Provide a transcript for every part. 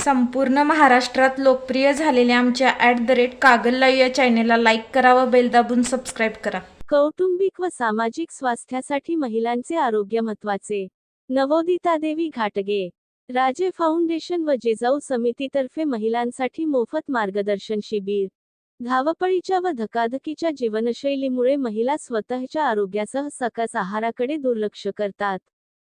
संपूर्ण महाराष्ट्रात लोकप्रिय झालेल्या आमच्या at the rate Kagal live या चॅनेलला लाईक करा व बेल दाबून सबस्क्राईब करा. कौटुंबिक व सामाजिक स्वास्थ्यासाठी महिलांचे आरोग्य महत्त्वाचे नवोदिता देवी घाटगे. राजे फाउंडेशन व जेजाऊ समितीतर्फे महिलांसाठी मोफत मार्गदर्शन शिबिर. धावपळीच्या व धकाधकीच्या जीवनशैलीमुळे महिला स्वतःच्या आरोग्यासह सकस आहाराकडे दुर्लक्ष करतात.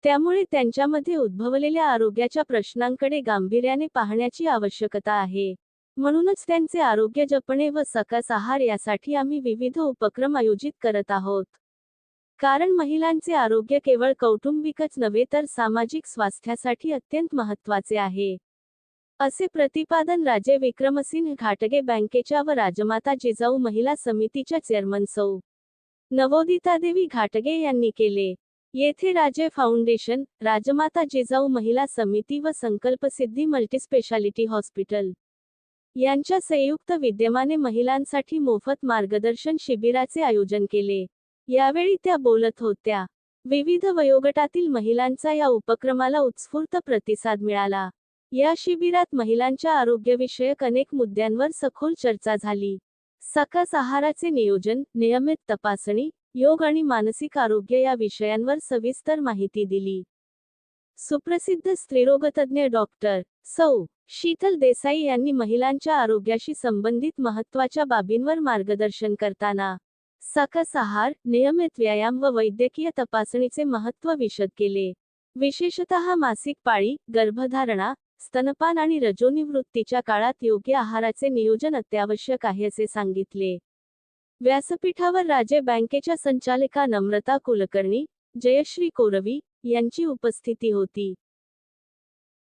त्यामुळे त्यांच्यामध्ये उद्भवलेल्या आरोग्याच्या प्रश्नांकडे गांभीर्याने पाहण्याची आवश्यकता आहे. म्हणूनच त्यांचे आरोग्य जपणे व सकस आहार यासाठी आम्ही विविध उपक्रम आयोजित करत आहोत. कारण महिलांचे आरोग्य केवळ कौटुंबिकच नव्हे तर सामाजिक स्वास्थ्यासाठी अत्यंत महत्त्वाचे आहे. असे प्रतिपादन राजे विक्रमसिंह घाटगे बँकेच्या व राजमाता जिजाऊ महिला समितीच्या चेअरमन सौ. नवोदिता देवी घाटगे यांनी केले. येथे राजे फाउंडेशन राजमाता जिजाऊ महिला समिती व संकल्पसिद्धी मल्टीस्पेशालिटी हॉस्पिटल. यांच्या संयुक्त विद्यमाने महिलांसाठी मोफत मार्गदर्शन शिबिराचे आयोजन केले. यावेळी त्या बोलत होत्या. विविध वयोगटातील महिलांचा या उपक्रमाला उत्स्फूर्त प्रतिसाद मिळाला. या शिबिरात महिलांच्या आरोग्यविषयक अनेक मुद्द्यांवर सखोल चर्चा झाली. सकस आहाराचे नियोजन नियमित तपासणी योग आणि मानसिक आरोग्य या विषयांवर सविस्तर माहिती दिली. सुप्रसिद्ध स्त्रीरोगतज्ञ डॉक्टर सौ. शीतल देसाई यांनी महिलांच्या आरोग्याशी संबंधित महत्त्वाच्या बाबींवर मार्गदर्शन करताना सकस आहार नियमित व्यायाम व वैद्यकीय तपासणीचे महत्त्व विशद केले. विशेषतः मासिक पाळी गर्भधारणा स्तनपान आणि रजोनिवृत्तीच्या काळात योग्य आहाराचे नियोजन अत्यावश्यक आहे असे सांगितले. व्यासपीठावर राजे बँकेच्या संचालिका नम्रता कुलकर्णी जयश्री कोरवी यांची उपस्थिती होती.